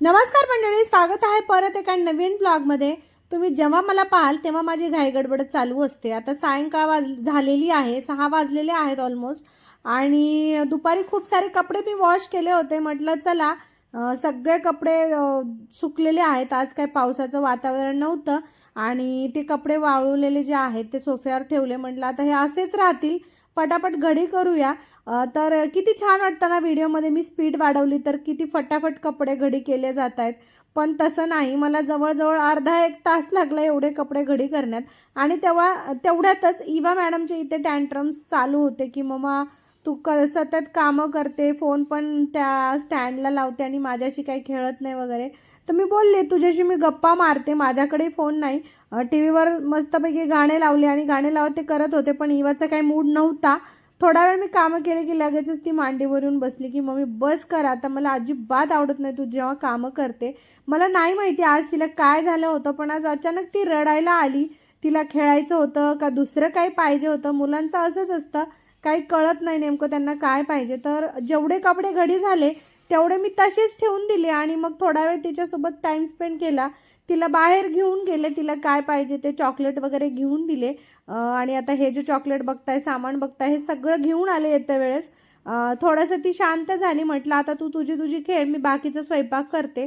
नमस्कार मंडळी स्वागत आहे परत एका नवीन ब्लॉगमध्ये तुम्ही जेव्हा मला पाहाल तेव्हा माझी घाईगडबड चालू असते. आता सायंकाळ वाज झालेली आहे सहा वाजलेले आहेत ऑलमोस्ट आणि दुपारी खूप सारे कपडे मी वॉश केले होते. म्हटलं चला सगळे कपडे सुकलेले आहेत. आज काय पावसाचं वातावरण नव्हतं. आणि ते कपडे वाळवलेले जे आहेत ते सोफ्यावर ठेवले. म्हटलं आता हे असेच राहतील. पटापट घडी करूया. तर किती छान वाटतं ना व्हिडिओमध्ये मी स्पीड वाढवली तर किती फटाफट कपडे घडी केले जात आहेत. पण तसं नाही मला जवळजवळ अर्धा एक तास लागला एवढे कपडे घडी करण्यात. आणि तेव्हा तेवढ्यातच इवा मॅडमचे इथे टँट्रम्स चालू होते की ममा तू क सतत कामं करते फोन पण त्या स्टँडला लावते आणि माझ्याशी काही खेळत नाही वगैरे. तर मी बोलले तुझ्याशी मी गप्पा मारते माझ्याकडे फोन नाही. टी व्हीवर मस्तपैकी गाणे लावले आणि गाणे लावत ते करत होते पण इवाचा काही मूड नव्हता. थोडा वेळ मी कामं केले की लगेचच ती मांडीवरून बसली की मम्मी बस कर आता मला अजिबात आवडत नाही तू जेव्हा कामं करते. मला नाही माहिती आज तिला काय झालं होतं पण आज अचानक ती रडायला आली. तिला खेळायचं होतं का दुसरं काही पाहिजे होतं मुलांचं असंच असतं. काही कळत नाही नेमकं त्यांना काय पाहिजे. तर जेवढे कपडे घडी झाले तेवढे मी तसेच ठेवून दिले आणि मग थोडा वेळ तिच्यासोबत टाईम स्पेंड केला. तिला बाहेर घेऊन गेले तिला काय पाहिजे ते चॉकलेट वगैरे घेऊन दिले. आणि आता हे जे चॉकलेट बघताय सामान बघताय हे सगळं घेऊन आले येत्या वेळेस. थोडंसं ती शांत झाली म्हटलं आता तू तुझी तुझी खेळ मी बाकीचं स्वयंपाक करते.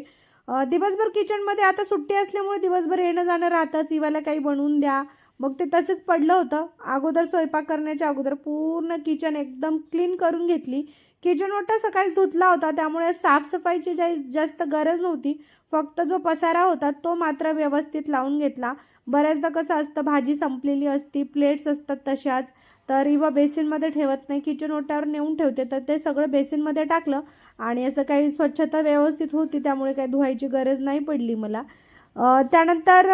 दिवसभर किचनमध्ये आता सुट्टी असल्यामुळे दिवसभर येणं जाणं राहतंच. इवाला काही बनवून द्या मग ते तसंच पडलं होतं. अगोदर स्वयंपाक करण्याच्या अगोदर पूर्ण किचन एकदम क्लीन करून घेतली. किचन ओटा सकाळी धुतला होता. त्यामुळे साफसफाईची जा जास्त गरज नव्हती. फक्त जो पसारा होता तो मात्र व्यवस्थित लावून घेतला. बऱ्याचदा कसं असतं भाजी संपलेली असती प्लेट्स असतात तशाच. तर इवा बेसिनमध्ये ठेवत नाही. किचन ओट्यावर नेऊन ठेवते. तर ते सगळं बेसिनमध्ये टाकलं आणि असं काही स्वच्छता व्यवस्थित होती. त्यामुळे काही धुवायची गरज नाही पडली मला. त्यानंतर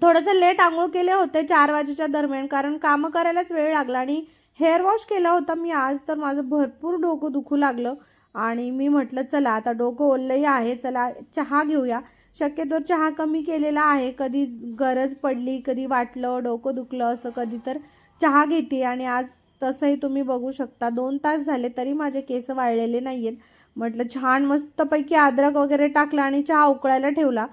थोडंसं लेट आंघोळ केले होते चार वाजेच्या दरम्यान कारण कामं करायलाच वेळ लागला आणि हेअर वॉश केला होता मी आज तर माझं भरपूर डोकं दुखू लागलं. आणि मी म्हटलं चला आता डोकं ओललंही आहे चला चहा घेऊया. शक्यतो चहा कमी केलेला आहे कधी गरज पडली कधी वाटलं डोकं दुखलं असं कधी तर चहा घेते. आणि आज तसंही तुम्ही बघू शकता दोन तास झाले तरी माझे केस वाळलेले नाही आहेत म्हटलं छान मस्तपैकी अद्रक वगैरे टाकला आणि चहा उकळायला ठेवला.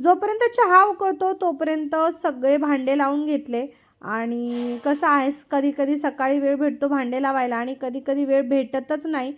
जोपर्यंत चहा उकळतो तोपर्यंत सगळे भांडे लावून घेतले. आणि कसं आहेस? कधी कधी सकाळी वेळ भेटतो भांडे लावायला आणि कधी कधी वेळ भेटतच नाही.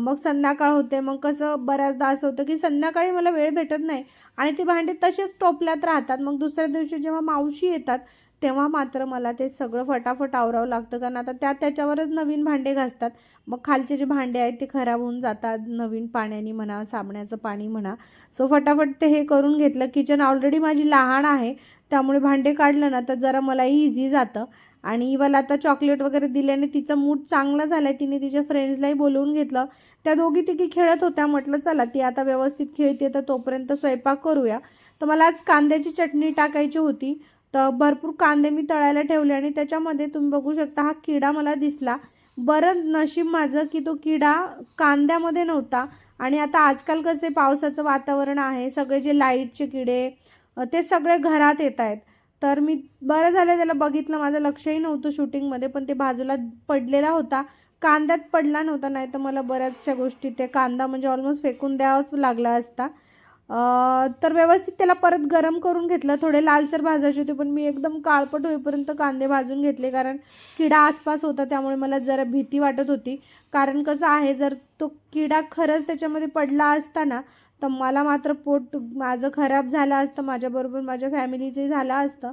मग संध्याकाळ होते मग कसं बऱ्याचदा असं होतं की संध्याकाळी मला वेळ भेटत नाही आणि ती भांडी तसेच टोपल्यात राहतात. मग दुसऱ्या दिवशी जेव्हा मावशी येतात तेव्हा मात्र मला ते सगळं फटाफट आवरावं लागतं कारण आता त्या त्याच्यावरच नवीन भांडे घासतात. मग खालचे जे भांडे आहेत ते खराब होऊन जातात नवीन पाण्याने म्हणा साबणाचं पाणी म्हणा. सो फटाफट ते हे करून घेतलं. किचन ऑलरेडी माझी लहान आहे त्यामुळे भांडे काढलं ना तर जरा मलाही इझी जातं. आणि इवाला आता चॉकलेट वगैरे दिल्याने तिचा मूड चांगला झाला आहे तिने तिच्या फ्रेंड्सलाही बोलवून घेतलं. त्या दोघी तिघी खेळत होत्या. म्हटलं चला ती आता व्यवस्थित खेळते तर तोपर्यंत स्वयंपाक करूया. तर मला आज कांद्याची चटणी टाकायची होती. तर भरपूर कांदे मी तळायला ठेवले आणि त्याच्यामध्ये तुम्ही बघू शकता हा किडा मला दिसला. बरं नशीब माझं की तो किडा कांद्यामध्ये नव्हता. आणि आता आजकाल कसे पावसाचं वातावरण आहे सगळे जे लाईटचे किडे ते सगळे घरात येत आहेत. तर मी बरं झालं त्याला बघितलं माझं लक्षही नव्हतं शूटिंगमध्ये पण ते बाजूला पडलेला होता. कांद्यात पडला नव्हता नाही तर मला बऱ्याचशा गोष्टी ते कांदा म्हणजे ऑलमोस्ट फेकून द्यावाच लागला असता. तर व्यवस्थित त्याला परत गरम करून घेतलं. थोडे लालसर भाजायचे होते पण मी एकदम काळपट होईपर्यंत कांदे भाजून घेतले कारण किडा आसपास होता त्यामुळे मला जरा भीती वाटत होती. कारण कसं आहे जर तो किडा खरंच त्याच्यामध्ये पडला असता ना तर मला मात्र पोट माझं खराब झालं असतं माझ्याबरोबर माझ्या फॅमिलीचंही झालं असतं.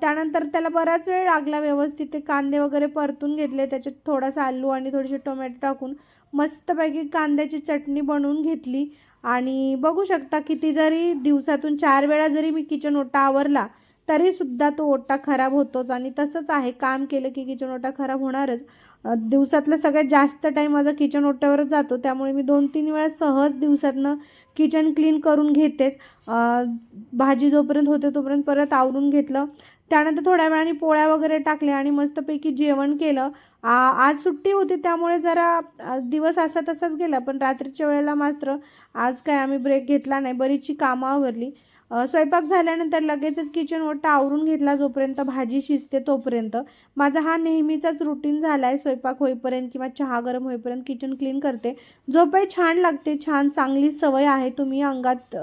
त्यानंतर त्याला बराच वेळ लागला व्यवस्थित ते कांदे वगैरे परतून घेतले त्याच्यात थोडासा आलू आणि थोडेसे टोमॅटो टाकून मस्तपैकी कांद्याची चटणी बनवून घेतली. आणि बघू शकता किती जरी दिवसातून चार वेळा जरी मी किचन ओटा आवरला तरीसुद्धा तो ओटा खराब होतोच आणि तसंच आहे. काम केलं की किचन ओटा खराब होणारच. दिवसातलं दिवसातला सगळ्यात जास्त टाईम माझा किचन ओट्यावरच जातो. त्यामुळे मी दोन तीन वेळा सहज दिवसातनं किचन क्लीन करून घेतेच. भाजी जोपर्यंत होते तोपर्यंत परत आवरून घेतलं. त्यानंतर थोड्या वेळाने पोळ्या वगैरे टाकल्या आणि मस्तपैकी जेवण केलं. आ, आज सुट्टी होती त्यामुळे जरा दिवस असा तसाच गेला. पण रात्रीच्या वेळेला मात्र आज काय आम्ही ब्रेक घेतला नाही. बरीचशी कामं आवरली. स्वयंपाक झाल्यानंतर लगेचच किचन ओटा आवरून घेतला जोपर्यंत भाजी शिजते तोपर्यंत. माझा हा नेहमीचाच रुटीन झाला आहे स्वयंपाक होईपर्यंत किंवा चहा गरम होईपर्यंत किचन क्लीन करते. झोपही छान लागते. छान चांगली सवय आहे. तुम्ही अंगात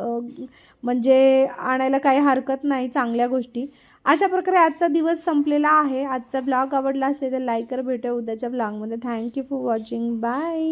म्हणजे आणायला काही हरकत नाही. चांगल्या गोष्टी. अशा प्रकारे आजचा दिवस संपलेला आहे. आजचा ब्लॉग आवडला असेल तर लाईक कर. भेटूया उद्याच्या ब्लॉगमध्ये थँक्यू फॉर वॉचिंग बाय